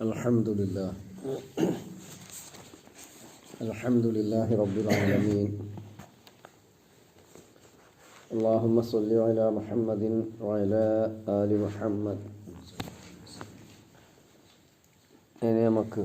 الحمد لله الحمد لله رب العالمين اللهم صل على محمد وعلى آل محمد ഇനി നമുക്ക്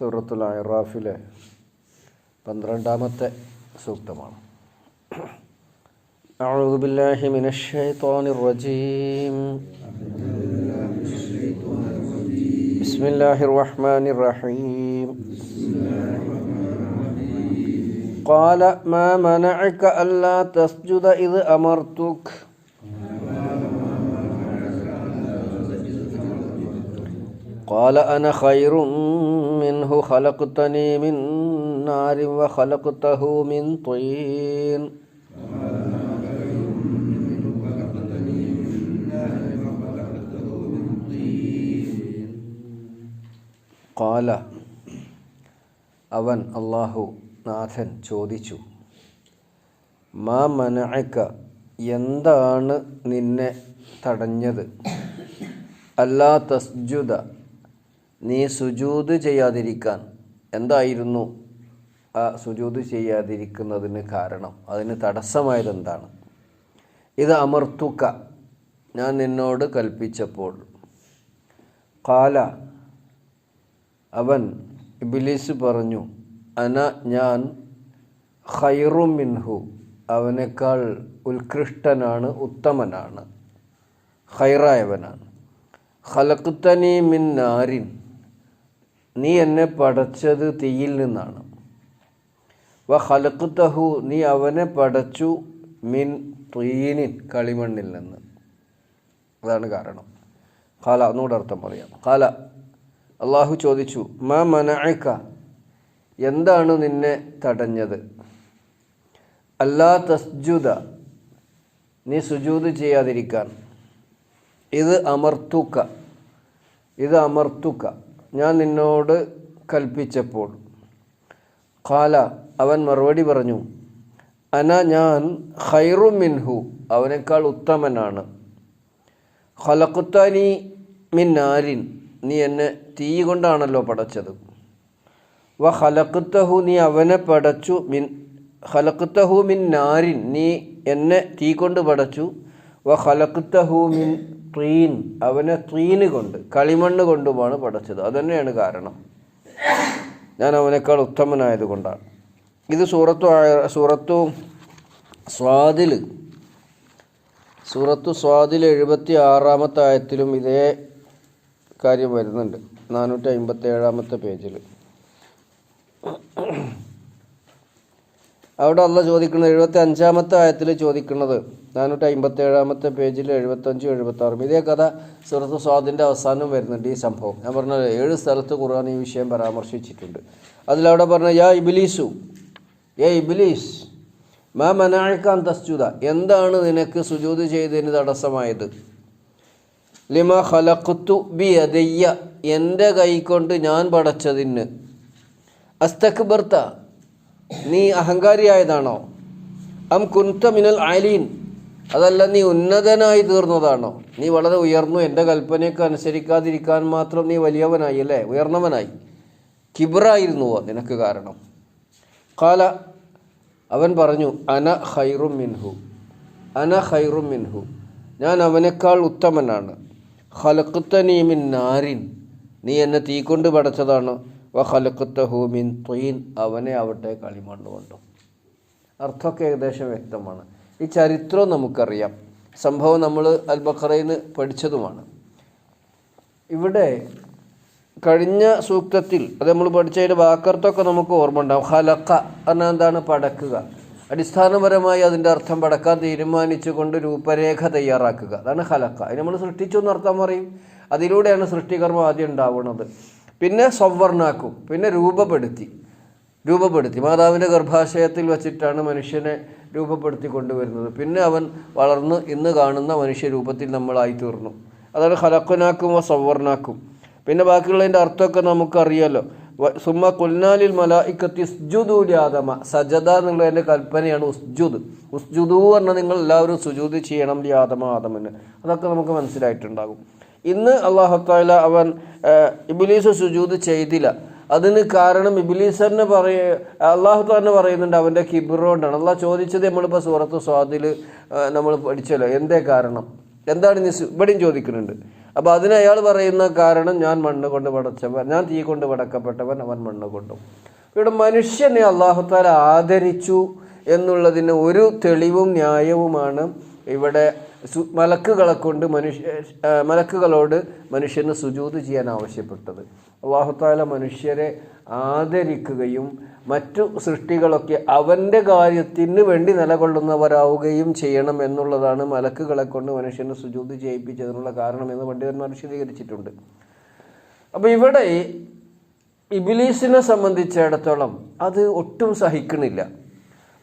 സൂറത്തുൽ അറാഫിലെ പന്ത്രണ്ടാമത്തെ സൂക്തമാണ് أعوذ بالله من الشيطان الرجيم بسم الله الرحمن الرحيم. قال ما منعك ألا تسجد إذ أمرتك؟ قال أنا خير منه خلقتني من نار وخلقته من طين. കാല അവൻ അള്ളാഹു നാഥൻ ചോദിച്ചു മാ മനഅക്ക എന്താണ് നിന്നെ തടഞ്ഞത്? അല്ലാ തസ്ജുദ നീ സുജൂത് ചെയ്യാതിരിക്കാൻ. എന്തായിരുന്നു ആ സുജൂത് ചെയ്യാതിരിക്കുന്നതിന് കാരണം? അതിന് തടസ്സമായത് എന്താണ് ഇത് അമർത്തുക്ക ഞാൻ നിന്നോട് കൽപ്പിച്ചപ്പോൾ. കാല അവൻ ഇബിലീസ് പറഞ്ഞു അന ഞാൻ ഖൈറു മിൻഹു അവനേക്കാൾ ഉത്കൃഷ്ടനാണ് ഉത്തമനാണ് ഖൈറായവനാണ്. ഖലക്കുത്തനി മിൻ നാരിൻ നീ എന്നെ പടച്ചത് തീയിൽ നിന്നാണ്. വ ഖലഖ്തഹു നീ അവനെ പടച്ചു മിൻ തീനിൻ കളിമണ്ണിൽ നിന്ന്. അതാണ് കാരണം. കാല ഒന്നുകൂടെ അർത്ഥം പറയാം. കാല അള്ളാഹു ചോദിച്ചു മാ മനഅക്ക എന്താണ് നിന്നെ തടഞ്ഞത്? അല്ലാ തസ്ജുദ. നീ സുജൂത് ചെയ്യാതിരിക്കാൻ. ഇത് അമർത്തുക്ക ഇത് അമർത്തുക്ക ഞാൻ നിന്നോട് കൽപ്പിച്ചപ്പോൾ. കാല അവൻ മറുപടി പറഞ്ഞു അന ഞാൻ ഖൈറു മിൻഹു. അവനേക്കാൾ ഉത്തമനാണ്. ഹലക്കുത്താനി മിൻ നാരിൻ. നീ എന്നെ തീ കൊണ്ടാണല്ലോ പടച്ചത്. വ ഹലക്കുത്തഹു നീ അവനെ പടച്ചു. മിൻ ഹലക്കുത്തഹു മിൻ നാരിൻ നീ എന്നെ തീ കൊണ്ട് പടച്ചു. വ ഹലക്കുത്തഹു മിൻ ട്രീൻ അവനെ ട്രീന് കൊണ്ട് കളിമണ്ണ് കൊണ്ടുമാണ് പടച്ചത്. അതുതന്നെയാണ് കാരണം. ഞാൻ അവനേക്കാൾ ഉത്തമനായതുകൊണ്ടാണ് ഇത് സൂറത്തു സൂറത്തു സ്വാദിൽ സൂറത്തു സ്വാദിൽ എഴുപത്തി ആറാമത്തെ ആയത്തിലും ഇതേ കാര്യം വരുന്നുണ്ട്. നാനൂറ്റി അമ്പത്തി ഏഴാമത്തെ പേജിൽ അവിടെ അല്ല ചോദിക്കുന്നത്. എഴുപത്തി അഞ്ചാമത്തെ ആയത്തിൽ ചോദിക്കുന്നത് നാനൂറ്റി അമ്പത്തി ഏഴാമത്തെ പേജിൽ എഴുപത്തഞ്ചും എഴുപത്തി ആറും ഇതേ കഥ സുഹൃത്ത് സ്വാദിന്റെ അവസാനം വരുന്നുണ്ട് ഈ സംഭവം. ഞാൻ പറഞ്ഞത് ഏഴ് സ്ഥലത്ത് ഖുർആൻ ഈ വിഷയം പരാമർശിച്ചിട്ടുണ്ട്. അതിലവിടെ പറഞ്ഞ യാ ഇബിലീസു ഏ ഇബിലീസ് മാ മനാഴക്കാൻ തസ്ജുദ എന്താണ് നിനക്ക് സുജൂത് ചെയ്തതിന് തടസ്സമായത്? ലിമ ഖലഖ്തു ബി യദയ്യ എന്റെ കൈകൊണ്ട് ഞാൻ പടച്ചതിന്. അസ്തക്ബർത്ത നീ അഹങ്കാരിയായതാണോ? അം കുന്ത മിനൽ ആലീൻ അതല്ല നീ ഉന്നതനായി തീർന്നതാണോ? നീ വളരെ ഉയർന്നു എന്റെ കൽപ്പനയ്ക്ക് അനുസരിക്കാതിരിക്കാൻ മാത്രം നീ വലിയവനായി അല്ലേ? ഉയർന്നവനായി. കിബറായിരുന്നുവോ നിനക്ക് കാരണം. കാല അവൻ പറഞ്ഞു അന ഹൈറും മിൻഹു അന ഹൈറും മിൻഹു ഞാൻ അവനേക്കാൾ ഉത്തമനാണ്. ഖലഖ്തനി മിൻ നാരിൻ. നീ എന്നെ തീ കൊണ്ട് പടച്ചതാണ്. വ ഖലഖ്തഹു ഹൂമിൻ തീൻ അവനെ ആവട്ടെ കളിമണ്ണ് കൊണ്ടും അർത്ഥമൊക്കെ ഏകദേശം വ്യക്തമാണ്. ഈ ചരിത്രം നമുക്കറിയാം. സംഭവം നമ്മൾ അൽ നിന്ന് പഠിച്ചതുമാണ്. ഇവിടെ കഴിഞ്ഞ സൂക്തത്തിൽ അത് നമ്മൾ പഠിച്ചതിന്റെ വാക്കർത്തൊക്കെ നമുക്ക് ഓർമ്മ ഉണ്ടാവും ഹലക്ക എന്നാൽ എന്താണ്? പടക്കുക. അടിസ്ഥാനപരമായി അതിന്റെ അർത്ഥം പടക്കാൻ തീരുമാനിച്ചുകൊണ്ട് രൂപരേഖ തയ്യാറാക്കുക. അതാണ് ഹലക്ക അതിന് നമ്മൾ സൃഷ്ടിച്ചു എന്ന് അർത്ഥം പറയും. അതിലൂടെയാണ് സൃഷ്ടികർമ്മം ആദ്യം ഉണ്ടാവുന്നത്. പിന്നെ സവർണാക്കും പിന്നെ രൂപപ്പെടുത്തി. രൂപപ്പെടുത്തി. മാതാവിന്റെ ഗർഭാശയത്തിൽ വച്ചിട്ടാണ് മനുഷ്യനെ രൂപപ്പെടുത്തി കൊണ്ടുവരുന്നത്. പിന്നെ അവൻ വളർന്ന് ഇന്ന് കാണുന്ന മനുഷ്യരൂപത്തിൽ നമ്മളായി തീർന്നു അതാണ് ഹലക്കനാക്കും സവർണാക്കും പിന്നെ ബാക്കിയുള്ളതിന്റെ അർത്ഥമൊക്കെ നമുക്കറിയാലോ. സുമ്മ കുൽനാലിൽ മലായിക്കത്തി ഉസ്ജുദൂലി ആദമ സജദ എന്നുള്ളതിന്റെ കൽപ്പനയാണ് ഉസ്ജുദ്. ഉസ്ജുദു പറഞ്ഞാൽ നിങ്ങൾ എല്ലാവരും സുജൂദ് ചെയ്യണം ലിയാദമ ആദമന്. അതൊക്കെ നമുക്ക് മനസ്സിലായിട്ടുണ്ടാകും. ഇന്ന് അള്ളാഹുത്താല അവൻ ഇബിലീസ് സുജൂദ് ചെയ്തില്ല. അതിന് കാരണം ഇബിലീസറിന് പറയ അള്ളാഹു തന്നെ പറയുന്നുണ്ട് അവന്റെ കിബിറോണ്ടാണ് അള്ളാഹ് ചോദിച്ചത് നമ്മളിപ്പോൾ സൂറത്ത് സ്വാദിൽ നമ്മൾ പഠിച്ചല്ലോ. എന്തേ കാരണം? എന്താണ് ഇനി ഇവിടെയും ചോദിക്കുന്നുണ്ട്. അപ്പോൾ അതിന് അയാൾ പറയുന്ന കാരണം ഞാൻ മണ്ണ് കൊണ്ട് പടച്ചവൻ ഞാൻ തീ കൊണ്ട് പടക്കപ്പെട്ടവൻ അവൻ മണ്ണ് കൊണ്ടും. ഇവിടെ മനുഷ്യനെ അള്ളാഹുത്താല ആദരിച്ചു എന്നുള്ളതിന് ഒരു തെളിവും ന്യായവുമാണ് ഇവിടെ മലക്കുകളെ കൊണ്ട് മനുഷ്യ മലക്കുകളോട് മനുഷ്യന് സുജൂത് ചെയ്യാൻ ആവശ്യപ്പെട്ടത്. അള്ളാഹുത്താല മനുഷ്യരെ ആദരിക്കുകയും മറ്റു സൃഷ്ടികളൊക്കെ അവന്റെ കാര്യത്തിന് വേണ്ടി നിലകൊള്ളുന്നവരാവുകയും ചെയ്യണം എന്നുള്ളതാണ് മലക്കുകളെ കൊണ്ട് മനുഷ്യനെ സുജൂത് ചെയ്യിപ്പിച്ചതിനുള്ള കാരണം എന്ന് പണ്ഡിതന്മാർ വിശദീകരിച്ചിട്ടുണ്ട്. അപ്പോൾ ഇവിടെ ഇബിലീസിനെ സംബന്ധിച്ചിടത്തോളം അത് ഒട്ടും സഹിക്കണില്ല.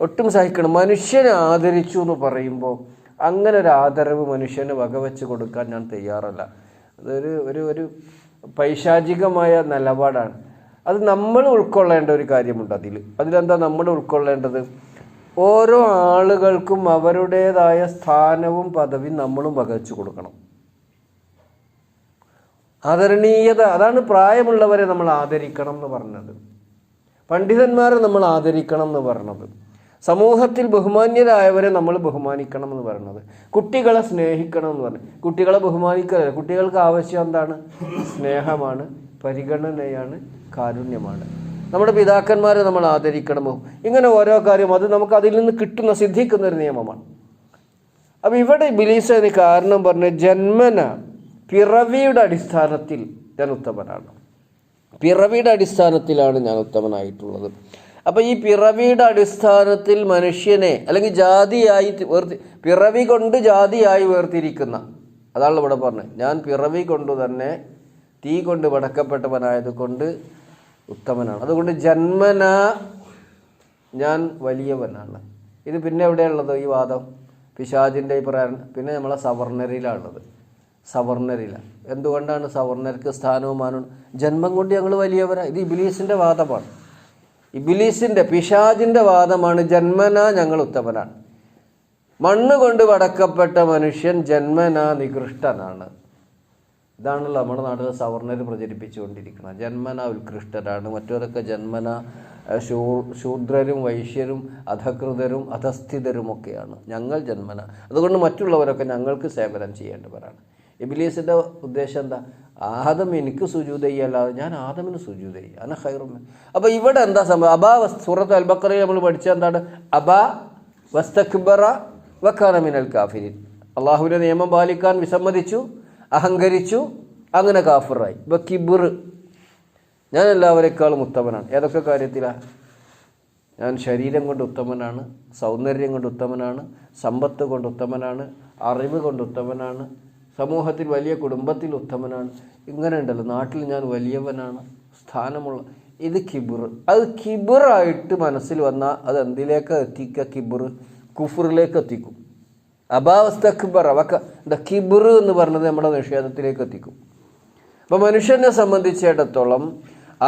ഒട്ടും സഹിക്കണം. മനുഷ്യനെ ആദരിച്ചു എന്ന് പറയുമ്പോൾ അങ്ങനെ ഒരു ആദരവ് മനുഷ്യന് വകവെച്ച് കൊടുക്കാൻ ഞാൻ തയ്യാറല്ല. അതൊരു ഒരു ഒരു പൈശാചികമായ നിലപാടാണ്. അത് നമ്മൾ ഉൾക്കൊള്ളേണ്ട ഒരു കാര്യമുണ്ട് അതിൽ. അതിലെന്താ നമ്മൾ ഉൾക്കൊള്ളേണ്ടത്? ഓരോ ആളുകൾക്കും അവരുടേതായ സ്ഥാനവും പദവി നമ്മളും വകവെച്ച് കൊടുക്കണം. ആദരണീയത അതാണ് പ്രായമുള്ളവരെ നമ്മൾ ആദരിക്കണം എന്ന് പറഞ്ഞത്. പണ്ഡിതന്മാരെ നമ്മൾ ആദരിക്കണം എന്ന് പറഞ്ഞത്. സമൂഹത്തിൽ ബഹുമാന്യരായവരെ നമ്മൾ ബഹുമാനിക്കണം എന്ന് പറയുന്നത്. കുട്ടികളെ സ്നേഹിക്കണം എന്ന് പറഞ്ഞു കുട്ടികളെ ബഹുമാനിക്കലല്ല. കുട്ടികൾക്ക് ആവശ്യം എന്താണ്? സ്നേഹമാണ്. പരിഗണനയാണ്. കാരുണ്യമാണ്. നമ്മുടെ പിതാക്കന്മാരെ നമ്മൾ ആദരിക്കണമോ ഇങ്ങനെ ഓരോ കാര്യം അത് നമുക്ക് അതിൽ നിന്ന് കിട്ടുന്ന സിദ്ധിക്കുന്ന ഒരു നിയമമാണ്. അപ്പം ഇവിടെ ബിലീസ് അതിന് കാരണം പറഞ്ഞ ജന്മന പിറവിയുടെ അടിസ്ഥാനത്തിൽ ഞാൻ ഉത്തമനാണ്. പിറവിയുടെ അടിസ്ഥാനത്തിലാണ് ഞാൻ ഉത്തമനായിട്ടുള്ളത്. അപ്പൊ ഈ പിറവിയുടെ അടിസ്ഥാനത്തിൽ മനുഷ്യനെ അല്ലെങ്കിൽ ജാതിയായി വേർതി പിറവി കൊണ്ട് ജാതിയായി വേർതിരിക്കുന്ന അതാണ് ഇവിടെ പറഞ്ഞത്. ഞാൻ പിറവി കൊണ്ട് തന്നെ തീ കൊണ്ട് വടക്കപ്പെട്ടവനായത് കൊണ്ട് ഉത്തമനാണ്. അതുകൊണ്ട് ജന്മന ഞാൻ വലിയവനാണ്. ഇത് പിന്നെ എവിടെയുള്ളത് ഈ വാദം? പിശാജിന്റെ ഈ പിന്നെ നമ്മളെ സവർണരിലാണുള്ളത്. സവർണരിലാണ് എന്തുകൊണ്ടാണ് സവർണർക്ക് സ്ഥാനവും മാനവും? ജന്മം കൊണ്ട് ഞങ്ങൾ വലിയവരാ. ഇത് ഇബിലീസിന്റെ വാദമാണ്. ഇബിലീസിന്റെ പിശാജിന്റെ വാദമാണ് ജന്മന ഞങ്ങൾ ഉത്തമനാണ്. മണ്ണ് കൊണ്ട് വടക്കപ്പെട്ട മനുഷ്യൻ ജന്മന നികൃഷ്ടനാണ്. ഇതാണല്ലോ നമ്മുടെ നാട്ടിൽ സവർണർ പ്രചരിപ്പിച്ചുകൊണ്ടിരിക്കുന്നത്. ജന്മന ഉത്കൃഷ്ടരാണ്. മറ്റവരൊക്കെ ജന്മന ശൂ ശൂദ്രരും വൈശ്യരും അധകൃതരും അധസ്ഥിതരുമൊക്കെയാണ്. ഞങ്ങൾ ജന്മന. അതുകൊണ്ട് മറ്റുള്ളവരൊക്കെ ഞങ്ങൾക്ക് സേവനം ചെയ്യേണ്ടവരാണ്. ഇബിലീസിന്റെ ഉദ്ദേശം എന്താ? ആദം എനിക്ക് സുജൂത അല്ലാതെ ഞാൻ ആദമിന് സുജൂത ചെയ്യും. അന ഹൈറുമ അപ്പോൾ ഇവിടെ എന്താ സംഭവം? അബാ സൂറത്ത് അൽബക്കറി നമ്മൾ പഠിച്ച എന്താണ്? അബാ വസ്തക്ബറ വക്കാനമിനൽ കാഫിരിൻ. അള്ളാഹുവിന്റെ നിയമം പാലിക്കാൻ വിസമ്മതിച്ചു അഹങ്കരിച്ചു അങ്ങനെ കാഫിറായി. ഇപ്പൊ കിബിർ. ഞാൻ എല്ലാവരെക്കാളും ഉത്തമനാണ്. ഏതൊക്കെ കാര്യത്തിലാണ് ഞാൻ ശരീരം കൊണ്ട് ഉത്തമനാണ് സൗന്ദര്യം കൊണ്ട് ഉത്തമനാണ് സമ്പത്ത് കൊണ്ട് ഉത്തമനാണ് അറിവ് കൊണ്ട് ഉത്തമനാണ് സമൂഹത്തിൽ വലിയ കുടുംബത്തിൽ ഉത്തമനാണ്. ഇങ്ങനെ ഉണ്ടല്ലോ നാട്ടിൽ ഞാൻ വലിയവനാണ് സ്ഥാനമുള്ള ഇത് കിബിർ. അത് കിബിറായിട്ട് മനസ്സിൽ വന്നാൽ അത് എന്തിലേക്ക് എത്തിക്കുക? കിബിർ കുഫറിലേക്ക് എത്തിക്കും. അബാവസ്തക്ബർ അവക്ക എന്താ കിബിർ എന്ന് പറഞ്ഞത് നമ്മുടെ നിഷേധത്തിലേക്ക് എത്തിക്കും. അപ്പോൾ മനുഷ്യനെ സംബന്ധിച്ചിടത്തോളം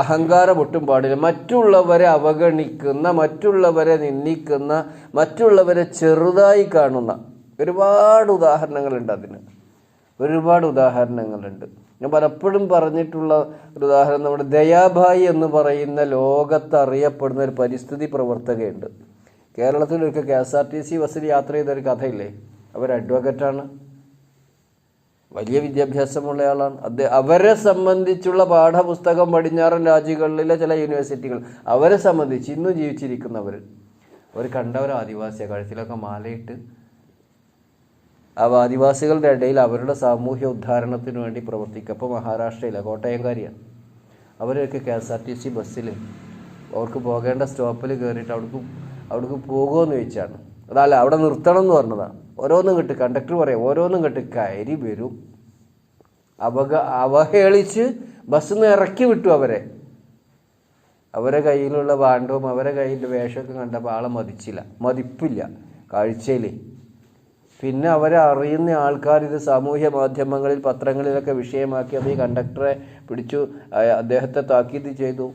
അഹങ്കാരം ഒട്ടും പാടില്ല. മറ്റുള്ളവരെ അവഗണിക്കുന്ന മറ്റുള്ളവരെ നിന്ദിക്കുന്ന മറ്റുള്ളവരെ ചെറുതായി കാണുന്ന ഒരുപാട് ഉദാഹരണങ്ങളുണ്ട് അതിന്. ഒരുപാട് ഉദാഹരണങ്ങളുണ്ട്. ഞാൻ പലപ്പോഴും പറഞ്ഞിട്ടുള്ള ഒരു ഉദാഹരണം നമ്മുടെ ദയാഭായി എന്ന് പറയുന്ന ലോകത്ത് അറിയപ്പെടുന്ന ഒരു പരിസ്ഥിതി പ്രവർത്തകയുണ്ട്. കേരളത്തിലൊക്കെ K S R T C ബസ്സിൽ യാത്ര ചെയ്ത ഒരു കഥയില്ലേ അവർ അഡ്വക്കറ്റാണ് വലിയ വിദ്യാഭ്യാസമുള്ള ആളാണ്. അദ്ദേഹം അവരെ സംബന്ധിച്ചുള്ള പാഠപുസ്തകം പടിഞ്ഞാറൻ രാജ്യങ്ങളിലെ ചില യൂണിവേഴ്സിറ്റികൾ അവരെ സംബന്ധിച്ച് ഇന്നും ജീവിച്ചിരിക്കുന്നവർ അവർ കണ്ടവർ ആദിവാസിയെ. കഴുത്തിലൊക്കെ മാലയിട്ട് ആ ആദിവാസികളുടെ ഇടയിൽ അവരുടെ സാമൂഹ്യ ഉദ്ധാരണത്തിന് വേണ്ടി പ്രവർത്തിക്കുക അപ്പോൾ മഹാരാഷ്ട്രയിലെ കോട്ടയംകാരിയാണ്. അവരൊക്കെ K S R T C ബസ്സിൽ അവർക്ക് പോകേണ്ട സ്റ്റോപ്പിൽ കയറിയിട്ട് അവിടേക്ക് അവിടേക്ക് പോകുമെന്ന് ചോദിച്ചാണ്. അതല്ല അവിടെ നിർത്തണം എന്ന് പറഞ്ഞതാണ് ഓരോന്നും കിട്ടി കണ്ടക്ടർ പറയാം ഓരോന്നും കിട്ടി കയറി വരും. അവക അവഹേളിച്ച് ബസ്സിൽ നിന്ന് ഇറക്കി വിട്ടു അവരെ. അവരെ കയ്യിലുള്ള ഭാണ്ഡവും അവരെ കയ്യിന്റെ വേഷമൊക്കെ കണ്ടപ്പോൾ ആളെ മതിച്ചില്ല. മതിപ്പില്ല. കാഴ്ചയിൽ പിന്നെ അവരെ അറിയുന്ന ആൾക്കാർ ഇത് സാമൂഹ്യ മാധ്യമങ്ങളിൽ പത്രങ്ങളിലൊക്കെ വിഷയമാക്കി അത് ഈ കണ്ടക്ടറെ പിടിച്ചു അദ്ദേഹത്തെ താക്കീത് ചെയ്തു.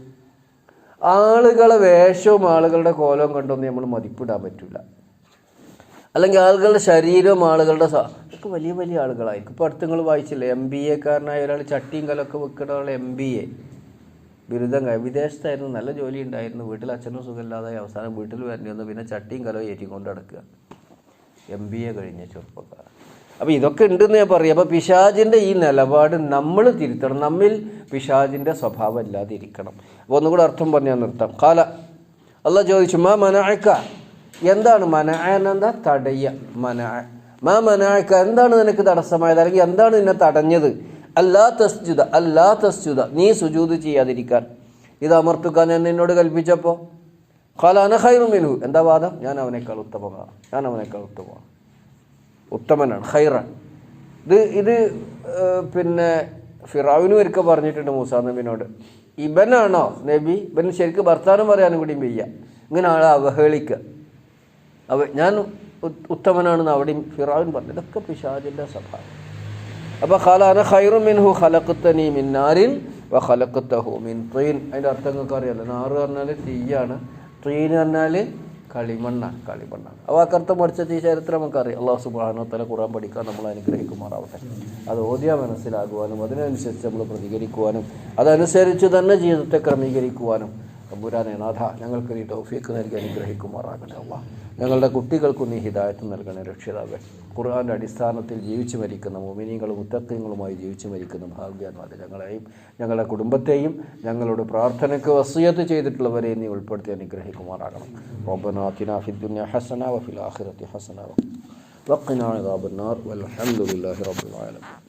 ആളുകളെ വേഷവും ആളുകളുടെ കോലവും കണ്ടൊന്നും നമ്മൾ മതിപ്പിടാൻ പറ്റില്ല. അല്ലെങ്കിൽ ആളുകളുടെ ശരീരവും ആളുകളുടെ ഒക്കെ വലിയ വലിയ ആളുകളായിരിക്കും ഇപ്പോൾ അടുത്ത് നിങ്ങൾ വായിച്ചില്ലേ എം ബി എക്കാരനായ ഒരാൾ ചട്ടിയും കലൊക്കെ വെക്കുന്ന ആൾ എം ബി എ. ബിരുദം വിദേശത്തായിരുന്നു നല്ല ജോലി ഉണ്ടായിരുന്നു. വീട്ടിൽ അച്ഛനും സുഖമില്ലാതായി അവസാനം വീട്ടിൽ വരേണ്ടി വന്നു. പിന്നെ ചട്ടിയും കലവും ഏറ്റിക്കൊണ്ട് നടക്കുക എം ബി എ കഴിഞ്ഞ ചെറുപ്പക്കാർ അപ്പോൾ ഇതൊക്കെ ഉണ്ടെന്ന് ഞാൻ പറയും. അപ്പോൾ പിശാജിന്റെ ഈ നിലപാട് നമ്മൾ തിരുത്തണം. നമ്മിൽ പിശാജിന്റെ സ്വഭാവം ഇല്ലാതിരിക്കണം. അപ്പോൾ ഒന്നുകൂടെ അർത്ഥം പറഞ്ഞാൽ നിർത്താം. കാല അല്ല ചോദിച്ചു മാ മനായക്ക എന്താണ് മനായനെന്താ തടയ മനാ മാ മനായക്ക എന്താണ് നിനക്ക് തടസ്സമായത്? അല്ലെങ്കിൽ എന്താണ് നിന്നെ തടഞ്ഞത്? അല്ലാ തസ്ജുത അല്ലാ തസ്ജുത നീ സുജൂത് ചെയ്യാതിരിക്കാൻ. ഇത് അമർത്തുക്കാൻ ഞാൻ നിന്നോട് കൽപ്പിച്ചപ്പോൾ ഖാല അന ഖൈറു മിൻഹു. എന്താ വാദം? ഞാൻ അവനേക്കാൾ ഉത്തമമാണ് ഞാൻ അവനേക്കാൾ ഉത്തമമാണ് ഉത്തമനാണ് ഖൈറൻ ഇത് ഇത് പിന്നെ ഫിറാവിനും ഒരിക്കൽ പറഞ്ഞിട്ടുണ്ട് മൂസാ നബിനോട്. ഇബനാണോ നബി? ഇബൻ ശരിക്കും ഭർത്താനം പറയാനും കൂടിയും വയ്യ. ഇങ്ങനെ ആളെ അവഹേളിക്കുക അവ ഞാൻ ഉത്തമനാണെന്ന് അവിടെയും ഫിറാവിൻ പറഞ്ഞു. ഇതൊക്കെ പിശാജിന്റെ സ്വഭാവം. അപ്പോൾ ഖലാന ഖൈറു മിൻഹു ഖലഖത്തനി മിൻ നാരിൻ വ ഖലഖത്തഹു മിൻ തീൻ അതിന്റെ അർത്ഥങ്ങൾക്ക് അറിയാമല്ലോ നാറ് പറഞ്ഞാൽ തീയാണ്. തീൻ പറഞ്ഞാൽ കളിമണ്ണാണ് കളിമണ്ണാണ്. ആ കറുത്ത മറിച്ച ഈ ചരിത്രം നമുക്കറിയാം. അള്ളാഹു സുബ്ഹാനഹു തല ഖുറാൻ പഠിക്കാൻ നമ്മൾ അനുഗ്രഹിക്കുമാറാവട്ടെ. അത് ഓദ്യ മനസ്സിലാകുവാനും അതിനനുസരിച്ച് നമ്മൾ പ്രതികരിക്കുവാനും അതനുസരിച്ച് തന്നെ ജീവിതത്തെ ക്രമീകരിക്കുവാനും തമ്പുരാനെ നാഥ ഞങ്ങൾക്ക് നീ ടോഫിയൊക്കെ നൽകി അനുഗ്രഹിക്കുമാറാകട്ടെ അള്ളാഹ് ഞങ്ങളുടെ കുട്ടികൾക്കും നീ ഹിദായത്ത് നൽകണേ രക്ഷിതാവേ. ഖുർആന്റെ അടിസ്ഥാനത്തിൽ ജീവിച്ചു മരിക്കുന്ന മോമിനിയങ്ങളും മുത്തക്കങ്ങളുമായി ജീവിച്ചു മരിക്കുന്ന ഭാഗ്യാന്മാർ ഞങ്ങളെയും ഞങ്ങളുടെ കുടുംബത്തെയും ഞങ്ങളുടെ പ്രാർത്ഥനയ്ക്ക് വസിയത്ത് ചെയ്തിട്ടുള്ളവരെയും നീ ഉൾപ്പെടുത്തി അനുഗ്രഹിക്കുമാറാകണം. റബ്ബനാ അതിനാ ഫിദ് ദുനിയ ഹസന വഫിൽ ആഖിറതി ഹസന വഖിനാ അദാബന്നാർ. വൽഹംദുലില്ലാഹി റബ്ബിൽ ആലമീൻ.